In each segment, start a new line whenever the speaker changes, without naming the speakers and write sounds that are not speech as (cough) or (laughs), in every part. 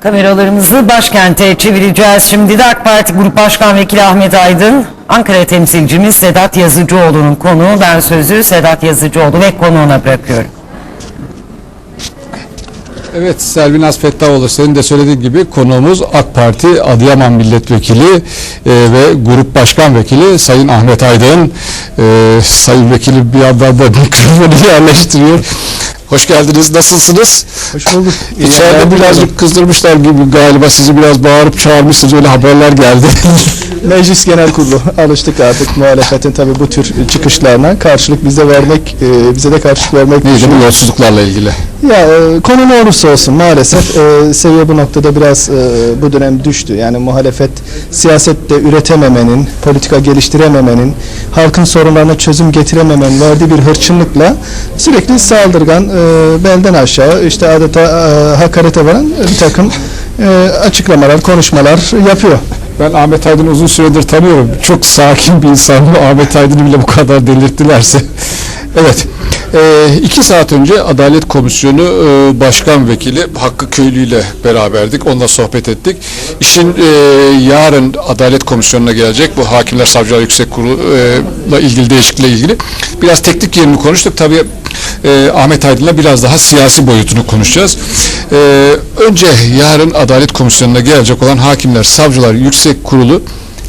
Kameralarımızı başkente çevireceğiz. Şimdi de AK Parti Grup Başkan Vekili Ahmet Aydın, Ankara temsilcimiz Sedat Yazıcıoğlu'nun konuğu. Ben sözü Sedat Yazıcıoğlu ve konuğuna bırakıyorum.
Evet Selvin Asfettaoğlu senin de söylediğin gibi konuğumuz AK Parti Adıyaman Milletvekili e, ve Grup Başkan Vekili Sayın Ahmet Aydın. E, Sayın Vekili bir yandan da (laughs) mikrofonu yerleştiriyor. Hoş geldiniz. Nasılsınız?
Hoş bulduk. (laughs)
İçeride birazcık kızdırmışlar gibi galiba sizi biraz bağırıp çağırmışsınız öyle haberler geldi. (laughs)
Meclis Genel Kurulu alıştık artık muhalefetin tabii bu tür çıkışlarına karşılık bize vermek, e, bize de karşılık vermek
Neydi bu yolsuzluklarla ilgili?
Ya e, konu ne olursa olsun maalesef e, seviye bu noktada biraz e, bu dönem düştü. Yani muhalefet siyasette üretememenin, politika geliştirememenin, halkın sorunlarına çözüm getirememenin verdiği bir hırçınlıkla sürekli saldırgan, e, belden aşağı işte adeta e, hakarete varan bir takım e, açıklamalar, konuşmalar yapıyor.
Ben Ahmet Aydın'ı uzun süredir tanıyorum. Çok sakin bir insan. Ahmet Aydın'ı bile bu kadar delirttilerse. (laughs) Evet. Ee, iki saat önce Adalet Komisyonu e, Başkan Vekili Hakkı Köylü ile beraberdik. Onunla sohbet ettik. İşin e, yarın Adalet Komisyonu'na gelecek. Bu Hakimler Savcılar Yüksek Kurulu'la ilgili değişiklikle ilgili. Biraz teknik yerini konuştuk. Tabii e, Ahmet Aydın'la biraz daha siyasi boyutunu konuşacağız. E, önce yarın Adalet Komisyonu'na gelecek olan Hakimler Savcılar Yüksek Kurulu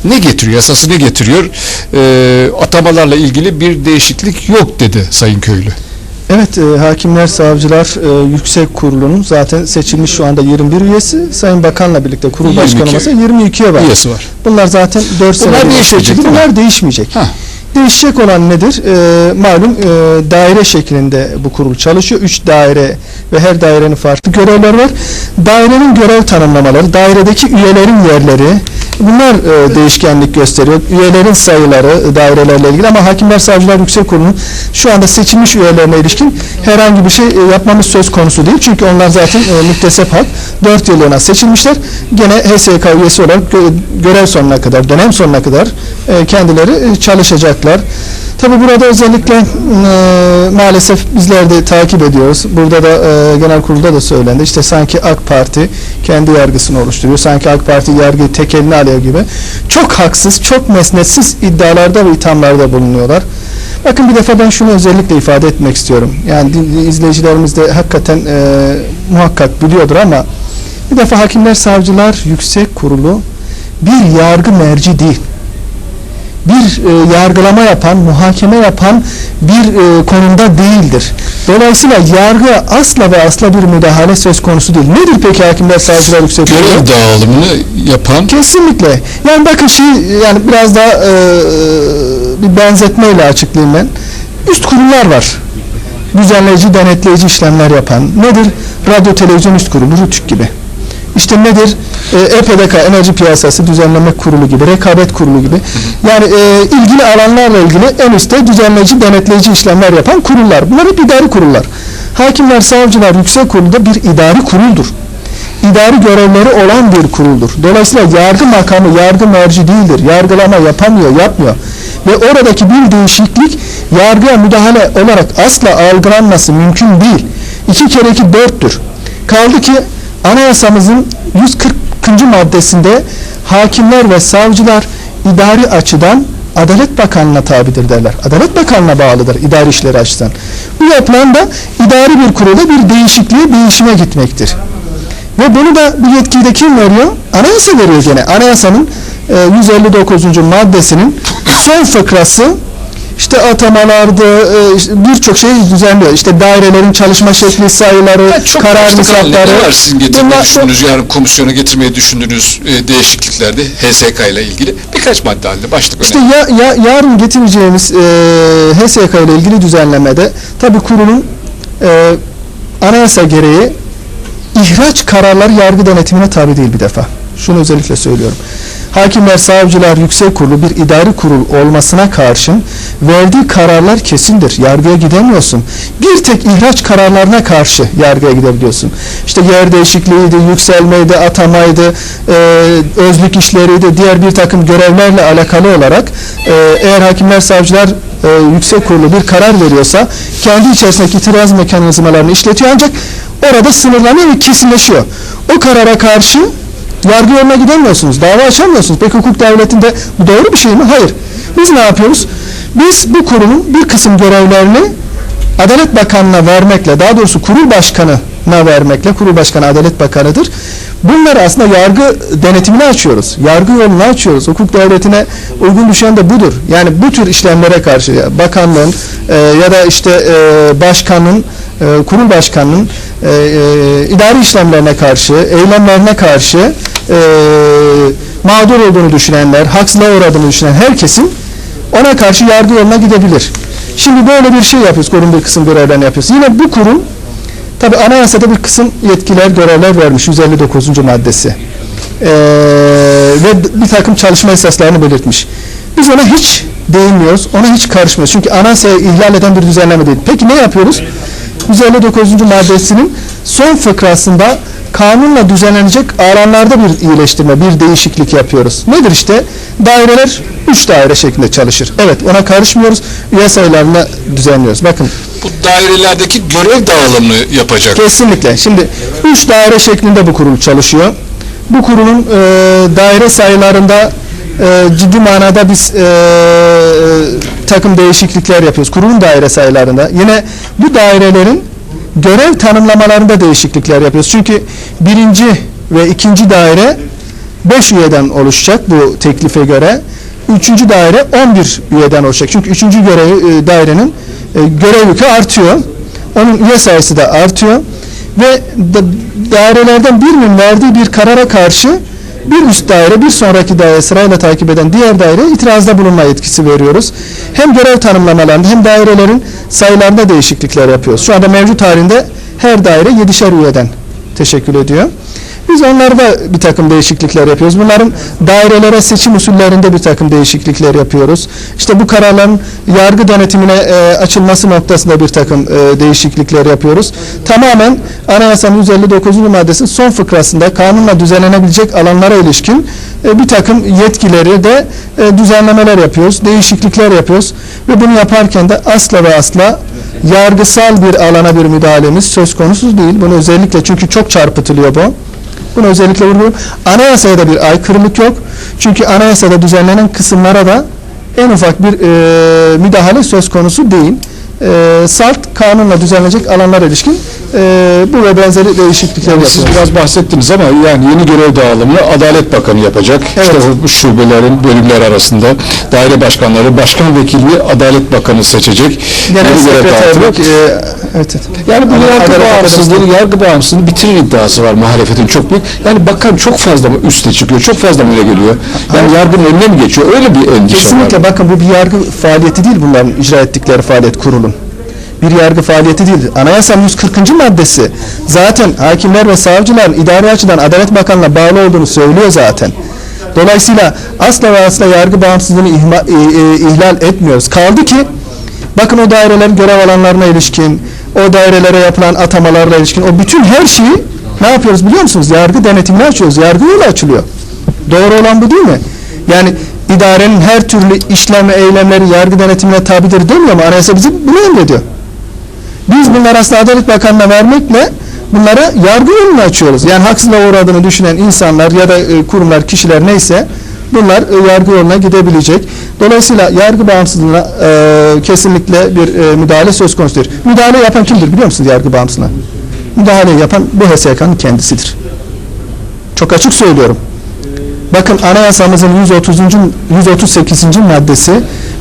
ne getiriyor, yasası ne getiriyor? E, atamalarla ilgili bir değişiklik yok dedi Sayın Köylü.
Evet, e, Hakimler Savcılar e, Yüksek Kurulu'nun zaten seçilmiş şu anda 21 üyesi. Sayın Bakan'la birlikte kurul
22
başkanı olmasa 22'ye var.
Üyesi var.
Bunlar zaten 4
Bunlar
sene
değişmeyecek, değil mi?
Bunlar değişmeyecek.
Ha.
Değişecek olan nedir? E, malum e, daire şeklinde bu kurul çalışıyor. 3 daire ve her dairenin farklı görevleri var. Dairenin görev tanımlamaları, dairedeki üyelerin yerleri, bunlar e, değişkenlik gösteriyor. Üyelerin sayıları e, dairelerle ilgili ama Hakimler Savcılar Yüksek Kurulu'nun şu anda seçilmiş üyelerine ilişkin herhangi bir şey e, yapmamız söz konusu değil. Çünkü onlar zaten e, müktesep hak. 4 yıllığına seçilmişler. Gene HSK üyesi olarak gö- görev sonuna kadar, dönem sonuna kadar e, kendileri e, çalışacaklar. Tabi burada özellikle e, maalesef bizler de takip ediyoruz. Burada da e, genel kurulda da söylendi. İşte sanki AK Parti kendi yargısını oluşturuyor. Sanki AK Parti yargıyı tek eline alıyor gibi. Çok haksız, çok mesnetsiz iddialarda ve ithamlarda bulunuyorlar. Bakın bir defa ben şunu özellikle ifade etmek istiyorum. Yani izleyicilerimiz de hakikaten e, muhakkak biliyordur ama bir defa Hakimler Savcılar Yüksek Kurulu bir yargı merci değil bir e, yargılama yapan, muhakeme yapan bir e, konumda değildir. Dolayısıyla yargıya asla ve asla bir müdahale söz konusu değil. Nedir peki Hakimler Savcılar Yüksek Kurulu?
Görev dağılımını yapan
Kesinlikle. Yani bakın şey yani biraz daha e, bir benzetmeyle açıklayayım ben. Üst kurullar var. Düzenleyici, denetleyici işlemler yapan. Nedir? Radyo Televizyon Üst Kurulu, RTÜK gibi. İşte nedir? E, EPDK, Enerji Piyasası Düzenleme Kurulu gibi, Rekabet Kurulu gibi. Yani e, ilgili alanlarla ilgili en üstte düzenleyici, denetleyici işlemler yapan kurullar. Bunlar hep idari kurullar. Hakimler, Savcılar Yüksek Kurulu da bir idari kuruldur idari görevleri olan bir kuruldur. Dolayısıyla yargı makamı yargı merci değildir. Yargılama yapamıyor, yapmıyor. Ve oradaki bir değişiklik yargıya müdahale olarak asla algılanması mümkün değil. İki kere iki dörttür. Kaldı ki anayasamızın 140. maddesinde hakimler ve savcılar idari açıdan Adalet Bakanlığı'na tabidir derler. Adalet Bakanlığı'na bağlıdır idari işleri açısından. Bu yapılan da idari bir kurulda bir değişikliğe, değişime gitmektir. Ve bunu da bu yetkiyi de kim veriyor? Anayasa veriyor gene. Anayasanın e, 159. maddesinin son fıkrası işte atamalarda e, birçok şeyi düzenliyor. İşte dairelerin çalışma şekli, sayıları, karar
başlık halinde
misafları.
ne var sizin getirmeyi
Bunlar-
düşündüğünüz, yarın komisyona getirmeyi düşündüğünüz değişikliklerde HSK ile ilgili birkaç madde halinde başlık
İşte
önemli.
ya, ya, yarın getireceğimiz e, HSK ile ilgili düzenlemede tabii kurulun e, anayasa gereği ihraç kararları yargı denetimine tabi değil bir defa. Şunu özellikle söylüyorum. Hakimler, savcılar, yüksek kurulu bir idari kurul olmasına karşın verdiği kararlar kesindir. Yargıya gidemiyorsun. Bir tek ihraç kararlarına karşı yargıya gidebiliyorsun. İşte yer değişikliğiydi, yükselmeydi, atamaydı, e, özlük işleriydi, diğer bir takım görevlerle alakalı olarak e, eğer hakimler, savcılar e, yüksek kurulu bir karar veriyorsa kendi içerisindeki itiraz mekanizmalarını işletiyor ancak orada sınırlanıyor ve kesinleşiyor. O karara karşı yargı yoluna gidemiyorsunuz. Dava açamıyorsunuz. Peki hukuk devletinde bu doğru bir şey mi? Hayır. Biz ne yapıyoruz? Biz bu kurumun bir kısım görevlerini Adalet Bakanı'na vermekle, daha doğrusu kurul başkanına vermekle, kurul başkanı Adalet Bakanı'dır. Bunları aslında yargı denetimini açıyoruz. Yargı yolunu açıyoruz. Hukuk devletine uygun düşen de budur. Yani bu tür işlemlere karşı bakanlığın e, ya da işte e, başkanın, e, kurul başkanının e, e, idari işlemlerine karşı, eylemlerine karşı e, mağdur olduğunu düşünenler, haksızlığa uğradığını düşünen herkesin ona karşı yargı yoluna gidebilir. Şimdi böyle bir şey yapıyoruz, kurum bir kısım görevlerini yapıyoruz. Yine bu kurum, tabi anayasada bir kısım yetkiler, görevler vermiş, 159. maddesi. Ee, ve bir takım çalışma esaslarını belirtmiş. Biz ona hiç değinmiyoruz, ona hiç karışmıyoruz. Çünkü anayasayı ihlal eden bir düzenleme değil. Peki ne yapıyoruz? 159. maddesinin son fıkrasında kanunla düzenlenecek alanlarda bir iyileştirme, bir değişiklik yapıyoruz. Nedir işte? Daireler 3 daire şeklinde çalışır. Evet ona karışmıyoruz. Üye sayılarını düzenliyoruz. Bakın
Bu dairelerdeki görev dağılımını yapacak.
kesinlikle. Şimdi 3 daire şeklinde bu kurul çalışıyor. Bu kurulun e, daire sayılarında e, ciddi manada biz e, takım değişiklikler yapıyoruz. Kurulun daire sayılarında. Yine bu dairelerin görev tanımlamalarında değişiklikler yapıyoruz. Çünkü birinci ve ikinci daire 5 üyeden oluşacak bu teklife göre. Üçüncü daire 11 üyeden oluşacak. Çünkü üçüncü görev, e, dairenin e, görev yükü artıyor. Onun üye sayısı da artıyor. Ve da- dairelerden birinin verdiği bir karara karşı bir üst daire bir sonraki daire sırayla takip eden diğer daire itirazda bulunma yetkisi veriyoruz. Hem görev tanımlamalarında hem dairelerin sayılarında değişiklikler yapıyoruz. Şu anda mevcut halinde her daire 7'şer üyeden teşekkül ediyor. Biz onlarda bir takım değişiklikler yapıyoruz. Bunların dairelere seçim usullerinde bir takım değişiklikler yapıyoruz. İşte bu kararların yargı denetimine e, açılması noktasında bir takım e, değişiklikler yapıyoruz. Tamamen Anayasanın 159. maddesinin son fıkrasında kanunla düzenlenebilecek alanlara ilişkin e, bir takım yetkileri de e, düzenlemeler yapıyoruz, değişiklikler yapıyoruz ve bunu yaparken de asla ve asla yargısal bir alana bir müdahalemiz söz konusu değil. Bunu özellikle çünkü çok çarpıtılıyor bu. Bunu özellikle vurguluyorum. Anayasaya da bir aykırılık yok. Çünkü anayasada düzenlenen kısımlara da en ufak bir e, müdahale söz konusu değil. E, salt kanunla düzenlenecek alanlara ilişkin e, bu ve benzeri değişiklikler
Yani siz biraz bahsettiniz ama yani yeni görev dağılımını Adalet Bakanı yapacak.
Evet.
İşte bu şubelerin, bölümler arasında daire başkanları, başkan vekili Adalet Bakanı seçecek.
Genel
Yeni görev dağıtımı.
sekreterlik, e, evet, evet.
Yani bu
Ama
yargı bağımsızlığını, yargı bağımsızlığını bitirir iddiası var muhalefetin çok büyük. Yani bakan çok fazla mı üste çıkıyor, çok fazla mı öne geliyor? Yani yargının önüne mi geçiyor? Öyle bir endişe
Kesinlikle
var.
bakın bu bir yargı faaliyeti değil bunların icra ettikleri faaliyet kurulun. Bir yargı faaliyeti değil. Anayasanın 140. maddesi zaten hakimler ve savcıların idari açıdan Adalet Bakanlığı'na bağlı olduğunu söylüyor zaten. Dolayısıyla asla ve asla yargı bağımsızlığını ihma- e, e, ihlal etmiyoruz. Kaldı ki bakın o dairelerin görev alanlarına ilişkin, o dairelere yapılan atamalarla ilişkin o bütün her şeyi ne yapıyoruz biliyor musunuz? Yargı denetimini açıyoruz. Yargı yolu açılıyor. Doğru olan bu değil mi? Yani idarenin her türlü işlem ve eylemleri yargı denetimine tabidir demiyor mu? Anayasa bize bunu emrediyor. Biz bunları aslında Adalet Bakanı'na vermekle bunlara yargı yolunu açıyoruz. Yani haksızlığa uğradığını düşünen insanlar ya da e, kurumlar, kişiler neyse bunlar e, yargı yoluna gidebilecek. Dolayısıyla yargı bağımsızlığına e, kesinlikle bir e, müdahale söz konusudur. Müdahale yapan kimdir biliyor musunuz yargı bağımsızlığına? Müdahale yapan bu HSK'nın kendisidir. Çok açık söylüyorum. Bakın anayasamızın 130. 138. maddesi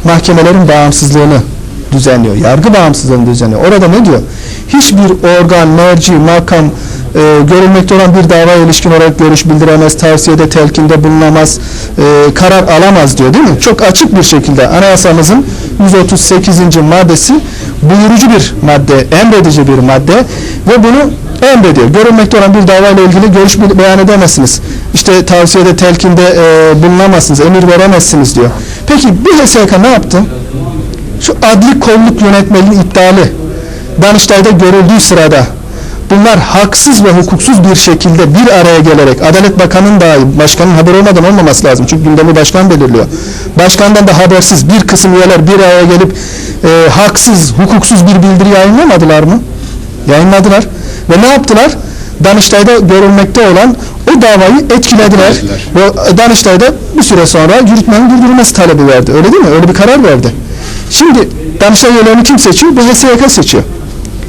mahkemelerin bağımsızlığını düzenliyor. Yargı bağımsızlığını düzenliyor. Orada ne diyor? Hiçbir organ, merci, makam e, görülmekte olan bir davaya ilişkin olarak görüş bildiremez, tavsiyede, telkinde bulunamaz, e, karar alamaz diyor değil mi? Çok açık bir şekilde anayasamızın 138. maddesi buyurucu bir madde, emredici bir madde ve bunu emrediyor. Görülmekte olan bir davayla ilgili görüş be- beyan edemezsiniz. İşte tavsiyede, telkinde e, bulunamazsınız, emir veremezsiniz diyor. Peki bu HSK ne yaptı? Şu adli kolluk yönetmeliğinin iptali Danıştay'da görüldüğü sırada bunlar haksız ve hukuksuz bir şekilde bir araya gelerek Adalet Bakanı'nın dahi başkanın haber olmadan olmaması lazım. Çünkü gündemi başkan belirliyor. Başkandan da habersiz bir kısım üyeler bir araya gelip e, haksız, hukuksuz bir bildiri yayınlamadılar mı? Yayınladılar. Ve ne yaptılar? Danıştay'da görülmekte olan o davayı etkilediler. Ve Danıştay'da bir süre sonra yürütmenin durdurulması talebi verdi. Öyle değil mi? Öyle bir karar verdi. Şimdi Danıştay üyelerini kim seçiyor? Bu HSYK seçiyor.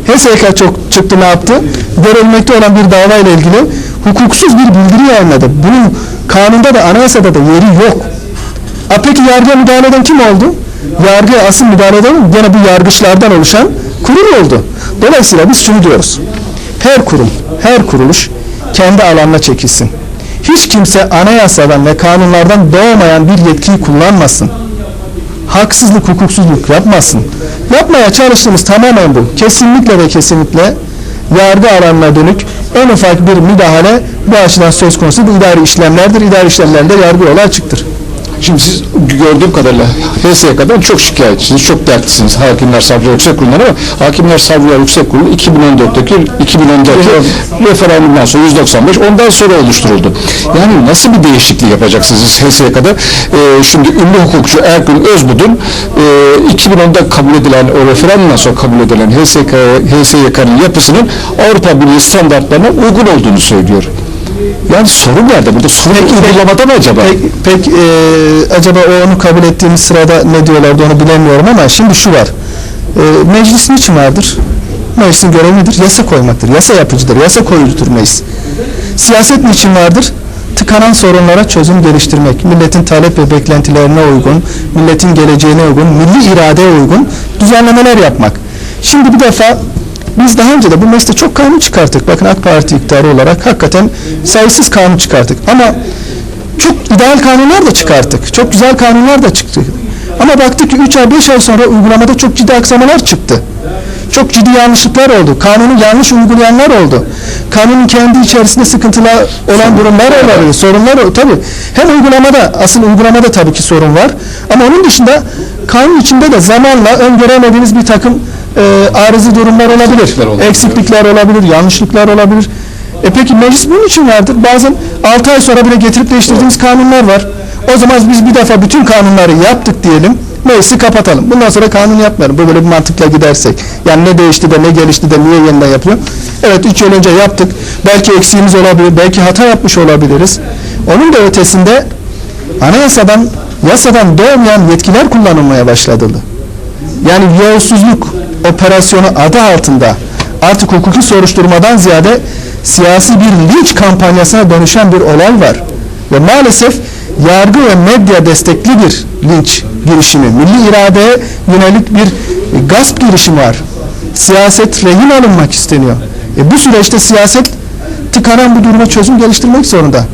HSYK çok çıktı ne yaptı? Görülmekte olan bir dava ile ilgili hukuksuz bir bildiri yayınladı. Bunun kanunda da anayasada da yeri yok. A peki yargıya müdahale eden kim oldu? Yargıya asıl müdahale eden gene bu yargıçlardan oluşan kurum oldu. Dolayısıyla biz şunu diyoruz. Her kurum, her kuruluş kendi alanına çekilsin. Hiç kimse anayasadan ve kanunlardan doğmayan bir yetkiyi kullanmasın haksızlık, hukuksuzluk yapmasın. Yapmaya çalıştığımız tamamen bu. Kesinlikle ve kesinlikle yargı alanına dönük en ufak bir müdahale bu açıdan söz konusu idari işlemlerdir. İdari işlemlerde yargı yolu açıktır.
Şimdi siz gördüğüm kadarıyla HSYK'dan çok şikayetçisiniz, çok dertlisiniz. Hakimler, Savcılar Yüksek Kurulu'ndan ama Hakimler, Savcılar Yüksek Kurulu 2014'teki 2010'daki referandumdan sonra 195 ondan sonra oluşturuldu. Yani nasıl bir değişiklik yapacaksınız siz HSYK'da? Ee, şimdi ünlü hukukçu Ergün Özbudun e, 2010'da kabul edilen o referandumdan sonra kabul edilen HSYK, HSYK'nın yapısının Avrupa Birliği standartlarına uygun olduğunu söylüyor. Yani sorun nerede? Burada sorun uygulamada mı acaba?
Pek, pek e, acaba o onu kabul ettiğimiz sırada ne diyorlardı onu bilemiyorum ama şimdi şu var. E, meclis niçin vardır? Meclisin görevi nedir? Yasa koymaktır. Yasa yapıcıdır. Yasa koyucudur meclis. Siyaset niçin vardır? Tıkanan sorunlara çözüm geliştirmek, milletin talep ve beklentilerine uygun, milletin geleceğine uygun, milli iradeye uygun düzenlemeler yapmak. Şimdi bir defa biz daha önce de bu mecliste çok kanun çıkarttık. Bakın AK Parti iktidarı olarak hakikaten sayısız kanun çıkarttık. Ama çok ideal kanunlar da çıkarttık. Çok güzel kanunlar da çıktı. Ama baktık ki 3 ay 5 ay sonra uygulamada çok ciddi aksamalar çıktı. Çok ciddi yanlışlıklar oldu. Kanunu yanlış uygulayanlar oldu. Kanunun kendi içerisinde sıkıntılar olan durumlar olabilir. Sorunlar tabii. Hem uygulamada, asıl uygulamada tabii ki sorun var. Ama onun dışında kanun içinde de zamanla öngöremediğiniz bir takım e, arızi durumlar olabilir.
Eksiklikler olabilir.
Eksiklikler olabilir, yanlışlıklar olabilir. E peki meclis bunun için vardır. Bazen 6 ay sonra bile getirip değiştirdiğimiz kanunlar var. O zaman biz bir defa bütün kanunları yaptık diyelim. Meclisi kapatalım. Bundan sonra kanun yapmayalım. Bu böyle bir mantıkla gidersek. Yani ne değişti de ne gelişti de niye yeniden yapıyor? Evet 3 yıl önce yaptık. Belki eksiğimiz olabilir. Belki hata yapmış olabiliriz. Onun da ötesinde anayasadan, yasadan doğmayan yetkiler kullanılmaya başladı. Yani yolsuzluk operasyonu adı altında artık hukuki soruşturmadan ziyade siyasi bir linç kampanyasına dönüşen bir olay var. Ve maalesef yargı ve medya destekli bir linç girişimi, milli iradeye yönelik bir gasp girişimi var. Siyaset rehin alınmak isteniyor. E bu süreçte siyaset tıkanan bu duruma çözüm geliştirmek zorunda.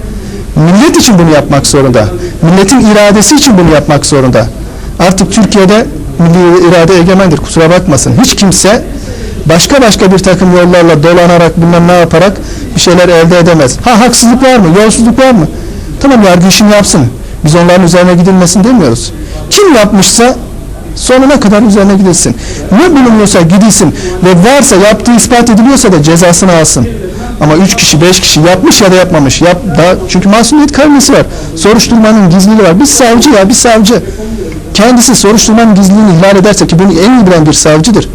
Millet için bunu yapmak zorunda. Milletin iradesi için bunu yapmak zorunda. Artık Türkiye'de milli irade egemendir kusura bakmasın. Hiç kimse başka başka bir takım yollarla dolanarak bilmem ne yaparak bir şeyler elde edemez. Ha haksızlık var mı? Yolsuzluk var mı? Tamam yargı işini yapsın. Biz onların üzerine gidilmesin demiyoruz. Kim yapmışsa sonuna kadar üzerine gidilsin. Ne bulunuyorsa gidilsin ve varsa yaptığı ispat ediliyorsa da cezasını alsın. Ama üç kişi, beş kişi yapmış ya da yapmamış. Yap, daha, çünkü masumiyet kaygısı var. Soruşturmanın gizliliği var. Bir savcı ya bir savcı. Kendisi soruşturmanın gizliliğini ihlal ederse ki bunu en iyi bilen bir savcıdır.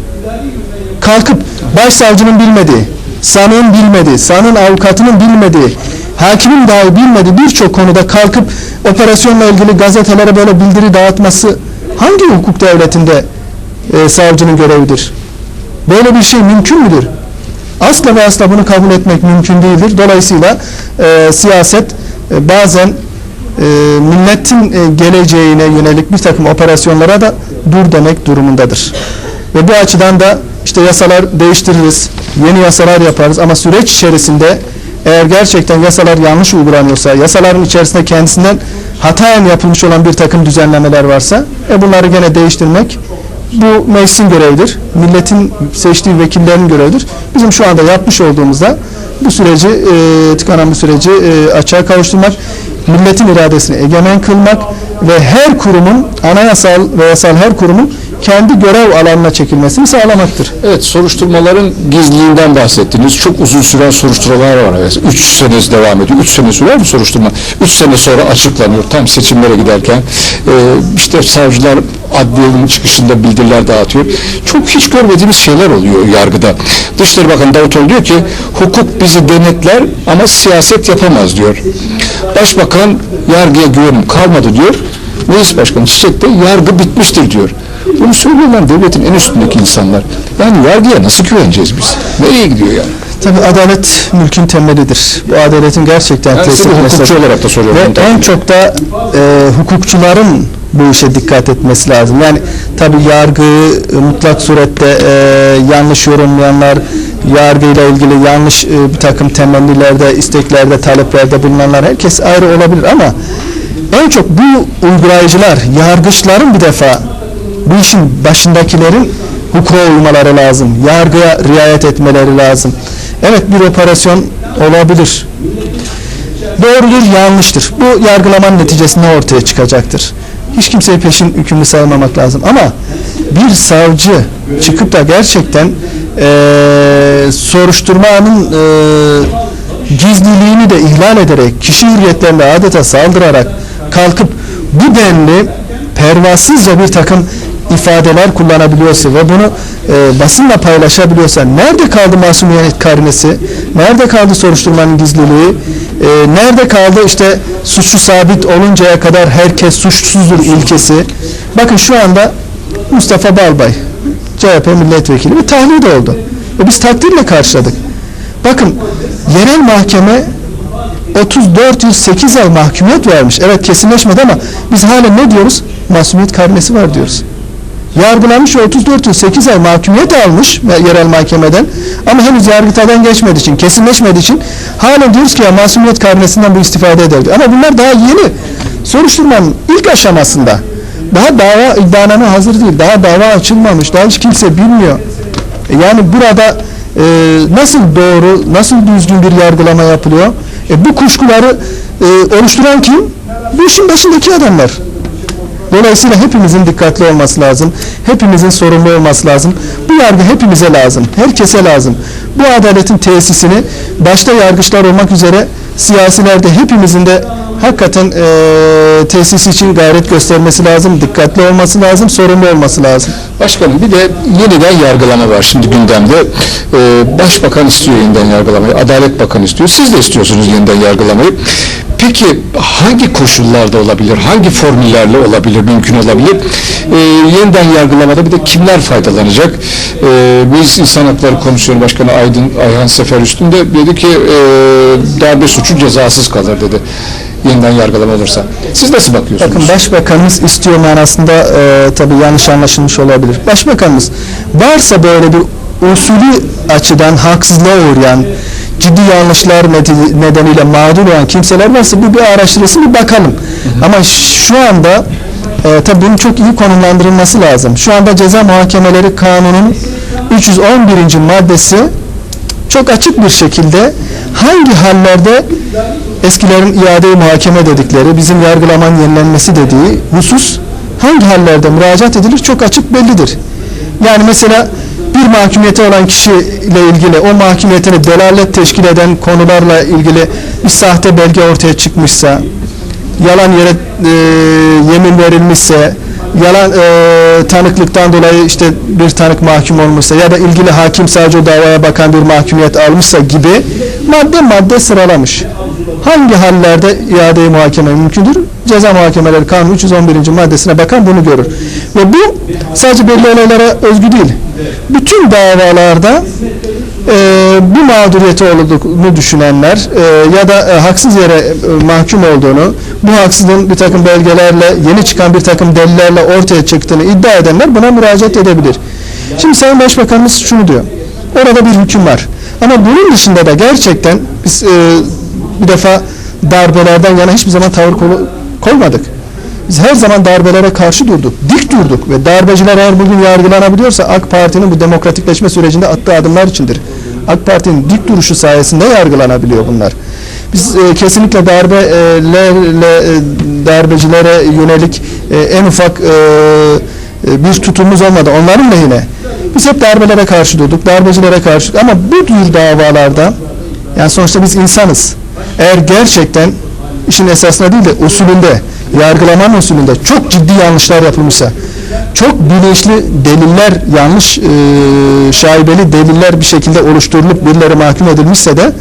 Kalkıp başsavcının bilmediği, sanığın bilmediği, sanığın avukatının bilmediği, hakimin dahi bilmediği birçok konuda kalkıp operasyonla ilgili gazetelere böyle bildiri dağıtması hangi hukuk devletinde e, savcının görevidir? Böyle bir şey mümkün müdür? Asla ve asla bunu kabul etmek mümkün değildir. Dolayısıyla e, siyaset e, bazen e, milletin e, geleceğine yönelik bir takım operasyonlara da dur demek durumundadır. Ve bu açıdan da işte yasalar değiştiririz, yeni yasalar yaparız ama süreç içerisinde eğer gerçekten yasalar yanlış uygulanıyorsa, yasaların içerisinde kendisinden hataen yapılmış olan bir takım düzenlemeler varsa e bunları gene değiştirmek bu meclisin görevidir. Milletin seçtiği vekillerin görevidir. Bizim şu anda yapmış olduğumuzda bu süreci, e, tıkanan bu süreci e, açığa kavuşturmak, milletin iradesini egemen kılmak ve her kurumun, anayasal ve yasal her kurumun kendi görev alanına çekilmesini sağlamaktır.
Evet, soruşturmaların gizliliğinden bahsettiniz. Çok uzun süren soruşturmalar var. Evet, 3 sene devam ediyor. 3 sene sürer mi soruşturma? 3 sene sonra açıklanıyor. Tam seçimlere giderken e, işte savcılar adliyenin çıkışında bildiriler dağıtıyor. Çok hiç görmediğimiz şeyler oluyor yargıda. Dışişleri Bakanı Davutoğlu diyor ki hukuk bizi denetler ama siyaset yapamaz diyor. Başbakan yargıya güvenim kalmadı diyor. Meclis Başkanı Çiçek de yargı bitmiştir diyor. Bunu söylüyorlar devletin en üstündeki insanlar. Yani yargıya nasıl güveneceğiz biz? Nereye gidiyor yani?
Tabii adalet mülkün temelidir. Bu adaletin gerçekten
Ben
tesis etmesi
hukukçu olarak da soruyorum
Ve en çok da e, hukukçuların bu işe dikkat etmesi lazım. Yani tabii yargıyı e, mutlak surette e, yanlış yorumlayanlar, yargıyla ilgili yanlış e, bir takım temennilerde, isteklerde, taleplerde bulunanlar herkes ayrı olabilir ama en çok bu uygulayıcılar, yargıçların bir defa bu işin başındakilerin hukuka uymaları lazım. Yargıya riayet etmeleri lazım. Evet bir operasyon olabilir. Doğrudur, yanlıştır. Bu yargılamanın neticesinde ortaya çıkacaktır. Hiç kimseyi peşin hükümlü saymamak lazım. Ama bir savcı çıkıp da gerçekten eee soruşturmanın eee gizliliğini de ihlal ederek, kişi hürriyetlerine adeta saldırarak kalkıp bu denli pervasızca bir takım ifadeler kullanabiliyorsa ve bunu e, basınla paylaşabiliyorsa nerede kaldı masumiyet karinesi, nerede kaldı soruşturmanın gizliliği, e, nerede kaldı işte suçlu sabit oluncaya kadar herkes suçsuzdur ilkesi. Bakın şu anda Mustafa Balbay, CHP milletvekili tahliye de oldu. Ve biz takdirle karşıladık. Bakın yerel mahkeme 34 yıl 8 ay mahkumiyet vermiş. Evet kesinleşmedi ama biz hala ne diyoruz? Masumiyet karnesi var diyoruz. Yargılanmış ve 34 yıl 8 ay mahkumiyet almış yerel mahkemeden ama henüz yargıtadan geçmediği için, kesinleşmediği için hala diyoruz ki ya masumiyet karnesinden bu istifade ederdi. Ama bunlar daha yeni. Soruşturmanın ilk aşamasında. Daha dava iddianame hazır değil. Daha dava açılmamış. Daha hiç kimse bilmiyor. E Yani burada e, nasıl doğru, nasıl düzgün bir yargılama yapılıyor? E, bu kuşkuları e, oluşturan kim? Bu işin başındaki adamlar. Dolayısıyla hepimizin dikkatli olması lazım. Hepimizin sorumlu olması lazım. Bu yargı hepimize lazım. Herkese lazım. Bu adaletin tesisini başta yargıçlar olmak üzere siyasiler hepimizin de hakikaten e, tesisi için gayret göstermesi lazım. Dikkatli olması lazım. Sorumlu olması lazım.
Başkanım bir de yeniden yargılama var şimdi gündemde. Ee, Başbakan istiyor yeniden yargılamayı, Adalet Bakanı istiyor. Siz de istiyorsunuz yeniden yargılamayı. Peki hangi koşullarda olabilir, hangi formüllerle olabilir, mümkün olabilir? Ee, yeniden yargılamada bir de kimler faydalanacak? Ee, biz İnsan Hakları Komisyonu Başkanı Aydın Ayhan Sefer Üstün de dedi ki e, darbe suçu cezasız kalır dedi. Yeniden yargılama olursa. Siz nasıl bakıyorsunuz?
Bakın başbakanımız istiyor manasında e, tabii yanlış anlaşılmış olabilir. Başbakanımız varsa böyle bir usulü açıdan haksızlığa uğrayan, ciddi yanlışlar nedeniyle mağdur olan kimseler varsa bu bir araştırılsın bir bakalım. Ama şu anda e, tabii bunun çok iyi konumlandırılması lazım. Şu anda ceza muhakemeleri kanunun 311. maddesi çok açık bir şekilde hangi hallerde eskilerin iade muhakeme dedikleri, bizim yargılamanın yenilenmesi dediği husus hangi hallerde müracaat edilir çok açık bellidir. Yani mesela bir mahkumiyeti olan kişiyle ilgili o mahkumiyetine delalet teşkil eden konularla ilgili bir sahte belge ortaya çıkmışsa, yalan yere e, yemin verilmişse, yalan e, tanıklıktan dolayı işte bir tanık mahkum olmuşsa ya da ilgili hakim sadece o davaya bakan bir mahkumiyet almışsa gibi madde madde sıralamış. Hangi hallerde iade muhakeme mümkündür? Ceza muhakemeleri kanun 311. maddesine bakan bunu görür. Ve bu sadece belli olaylara özgü değil. Bütün davalarda e, bu mağduriyeti olduğunu düşünenler e, ya da e, haksız yere e, mahkum olduğunu, bu haksızlığın bir takım belgelerle, yeni çıkan bir takım delillerle ortaya çıktığını iddia edenler buna müracaat edebilir. Şimdi Sayın Başbakanımız şunu diyor. Orada bir hüküm var. Ama bunun dışında da gerçekten biz e, bir defa darbelerden yana hiçbir zaman tavır koymadık. Biz her zaman darbelere karşı durduk, dik durduk ve darbeciler eğer bugün yargılanabiliyorsa AK Parti'nin bu demokratikleşme sürecinde attığı adımlar içindir. AK Parti'nin dik duruşu sayesinde yargılanabiliyor bunlar. Biz e, kesinlikle darbelerle e, darbecilere yönelik e, en ufak e, e, bir tutumumuz olmadı. Onların lehine. Biz hep darbelere karşı durduk, darbecilere karşı ama bu tür davalarda yani sonuçta biz insanız. Eğer gerçekten işin esasına değil de usulünde, yargılamanın usulünde çok ciddi yanlışlar yapılmışsa, çok bilinçli deliller, yanlış e, şaibeli deliller bir şekilde oluşturulup birileri mahkum edilmişse de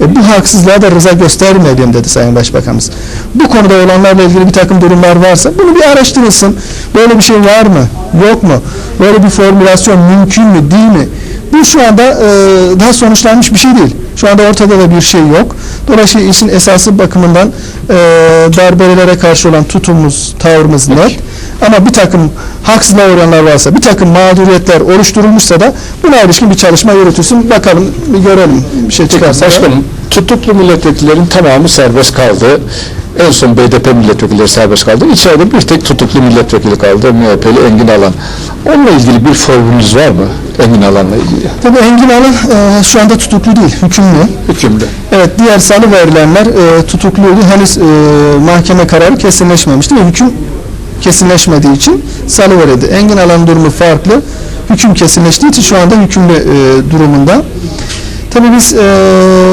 e, bu haksızlığa da rıza göstermeyelim dedi Sayın Başbakanımız. Bu konuda olanlarla ilgili bir takım durumlar varsa bunu bir araştırılsın. Böyle bir şey var mı? Yok mu? Böyle bir formülasyon mümkün mü? Değil mi? Bu şu anda e, daha sonuçlanmış bir şey değil. Şu anda ortada da bir şey yok. Dolayısıyla işin esası bakımından e, darbelere karşı olan tutumumuz, tavrımız net. Ama bir takım haksızlığa uğrayanlar varsa, bir takım mağduriyetler oluşturulmuşsa da buna ilişkin bir çalışma yürütülsün. Bakalım, bir görelim. Bir şey çıkarsa.
Başkanım, tutuklu milletvekillerin tamamı serbest kaldı. En son BDP milletvekilleri serbest kaldı. İçeride bir tek tutuklu milletvekili kaldı. MHP'li Engin Alan. Onunla ilgili bir formülünüz var mı? Engin Alan'la ilgili.
Tabii Engin Alan e, şu anda tutuklu değil, hükümlü.
Hükümde.
Evet, diğer salı verilenler e, tutukluydu. Henüz e, mahkeme kararı kesinleşmemişti ve hüküm kesinleşmediği için salı verildi. Engin Alan durumu farklı. Hüküm kesinleştiği için şu anda hükümlü e, durumunda. Tabii biz e,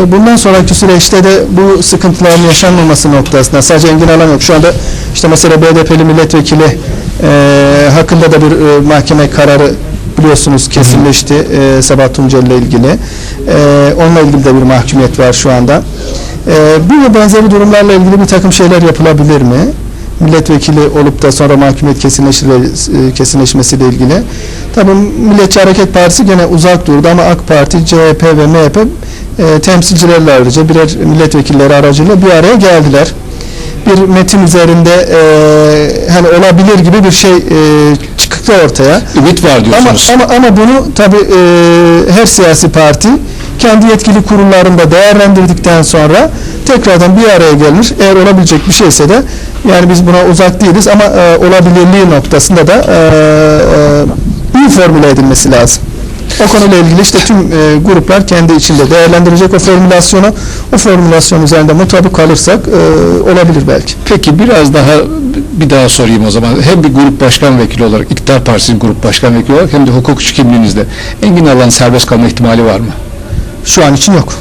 bundan sonraki süreçte de bu sıkıntıların yaşanmaması noktasında sadece Engin Alan yok. Şu anda işte mesela BDP'li milletvekili e, hakkında da bir e, mahkeme kararı biliyorsunuz kesinleşti e, Sabah Tunceli ile ilgili. E, onunla ilgili de bir mahkumiyet var şu anda. E, bu ve benzeri durumlarla ilgili bir takım şeyler yapılabilir mi? Milletvekili olup da sonra mahkumiyet kesinleşir, e, kesinleşmesiyle ilgili. Tabii Milliyetçi Hareket Partisi gene uzak durdu ama AK Parti, CHP ve MHP e, temsilcilerle ayrıca birer milletvekilleri aracılığıyla bir araya geldiler. Bir metin üzerinde e, hani olabilir gibi bir şey e, çıktı ortaya.
Ümit var
Ama,
diyorsunuz.
ama, ama bunu tabi her siyasi parti kendi yetkili kurullarında değerlendirdikten sonra tekrardan bir araya gelir. Eğer olabilecek bir şeyse de yani biz buna uzak değiliz ama e, olabilirliği noktasında da e, e, iyi formüle edilmesi lazım. O konuyla ilgili işte tüm e, gruplar kendi içinde değerlendirecek o formülasyonu. O formülasyon üzerinde mutabık kalırsak e, olabilir belki.
Peki biraz daha bir daha sorayım o zaman. Hem bir grup başkan vekili olarak, İktidar Partisi'nin grup başkan vekili olarak hem de hukukçu kimliğinizde Engin Alan serbest kalma ihtimali var mı?
Şu an için yok.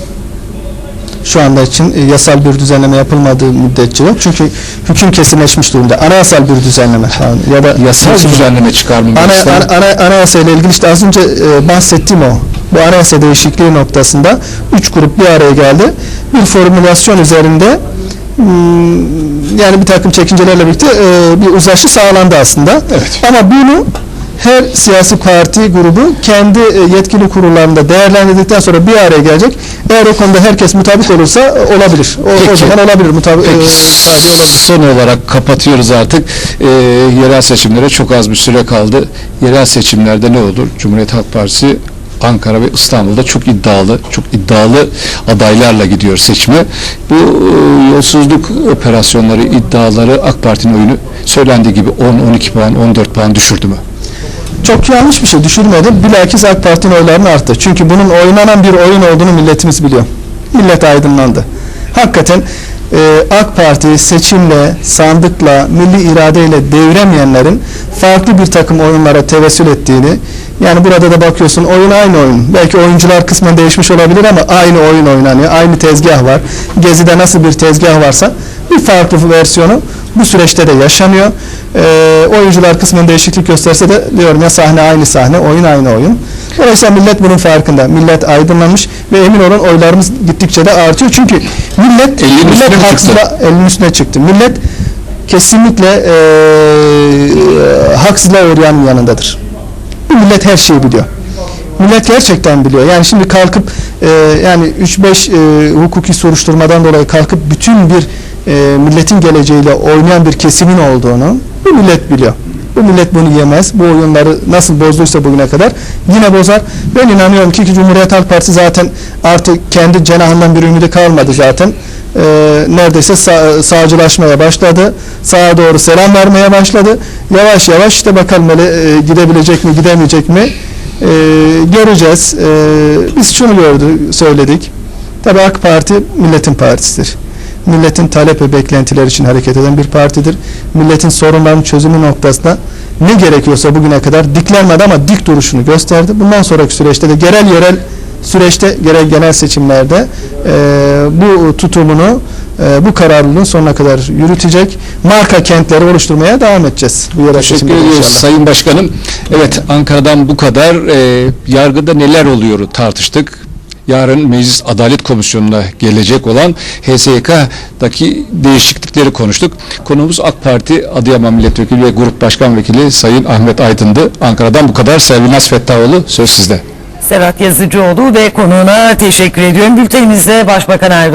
Şu anda için e, yasal bir düzenleme yapılmadığı müddetçe yok. Çünkü hüküm kesinleşmiş durumda. Anayasal bir düzenleme ya da
Yasal bir düzenleme çıkar mı?
ana, ana, ana, anayasa ile ilgili işte az önce e, bahsettiğim o. Bu anayasa değişikliği noktasında üç grup bir araya geldi. Bir formülasyon üzerinde hmm, yani bir takım çekincelerle birlikte e, bir uzlaşı sağlandı aslında.
Evet.
Ama bunu her siyasi parti grubu kendi e, yetkili kurullarında değerlendirdikten sonra bir araya gelecek. Eğer o konuda herkes mutabık olursa e, olabilir. O, o
Peki.
zaman olabilir. Mutabık,
Peki
e, olabilir.
son olarak kapatıyoruz artık. Ee, yerel seçimlere çok az bir süre kaldı. Yerel seçimlerde ne olur? Cumhuriyet Halk Partisi Ankara ve İstanbul'da çok iddialı, çok iddialı adaylarla gidiyor seçime. Bu e, yolsuzluk operasyonları, iddiaları AK Parti'nin oyunu söylendiği gibi 10-12 puan, 14 puan düşürdü mü?
Çok yanlış bir şey düşürmedi. Bilakis AK Parti'nin oylarını arttı. Çünkü bunun oynanan bir oyun olduğunu milletimiz biliyor. Millet aydınlandı. Hakikaten e, AK Parti seçimle, sandıkla, milli iradeyle deviremeyenlerin farklı bir takım oyunlara tevessül ettiğini, yani burada da bakıyorsun oyun aynı oyun. Belki oyuncular kısmen değişmiş olabilir ama aynı oyun oynanıyor. Aynı tezgah var. Gezi'de nasıl bir tezgah varsa bir farklı versiyonu bu süreçte de yaşanıyor. Ee, oyuncular kısmen değişiklik gösterse de diyorum ya sahne aynı sahne, oyun aynı oyun. Dolayısıyla millet bunun farkında. Millet aydınlanmış ve emin olun oylarımız gittikçe de artıyor. Çünkü millet,
Elin
millet
mi
haksızla, elin üstüne çıktı. Millet kesinlikle eee haksızlığa uğrayanın yanındadır. Bu millet her şeyi biliyor. Millet gerçekten biliyor. Yani şimdi kalkıp e, yani 3-5 e, hukuki soruşturmadan dolayı kalkıp bütün bir e, milletin geleceğiyle oynayan bir kesimin olduğunu bu millet biliyor. Bu millet bunu yemez. Bu oyunları nasıl bozduysa bugüne kadar yine bozar. Ben inanıyorum ki, Cumhuriyet Halk Partisi zaten artık kendi cenahından bir ümidi kalmadı zaten. E, neredeyse sağ, sağcılaşmaya başladı. Sağa doğru selam vermeye başladı. Yavaş yavaş işte bakalım hele e, gidebilecek mi gidemeyecek mi e, göreceğiz. E, biz şunu gördük, söyledik. Tabii AK Parti milletin partisidir. Milletin talep ve beklentileri için hareket eden bir partidir. Milletin sorunlarının çözümü noktasında ne gerekiyorsa bugüne kadar diklenmedi ama dik duruşunu gösterdi. Bundan sonraki süreçte de genel yerel süreçte genel genel seçimlerde e, bu tutumunu e, bu kararlılığın sonuna kadar yürütecek. Marka kentleri oluşturmaya devam edeceğiz. Bu
Teşekkür ediyoruz
inşallah.
Sayın Başkanım. Evet Ankara'dan bu kadar e, yargıda neler oluyor tartıştık. Yarın Meclis Adalet Komisyonu'na gelecek olan HSYK'daki değişiklikleri konuştuk. Konuğumuz AK Parti Adıyaman Milletvekili ve Grup Başkan Vekili Sayın Ahmet Aydın'dı. Ankara'dan bu kadar. Selvinas Fettahoğlu söz sizde.
Sedat Yazıcıoğlu ve konuğuna teşekkür ediyorum. Bültenimizde Başbakan Erdoğan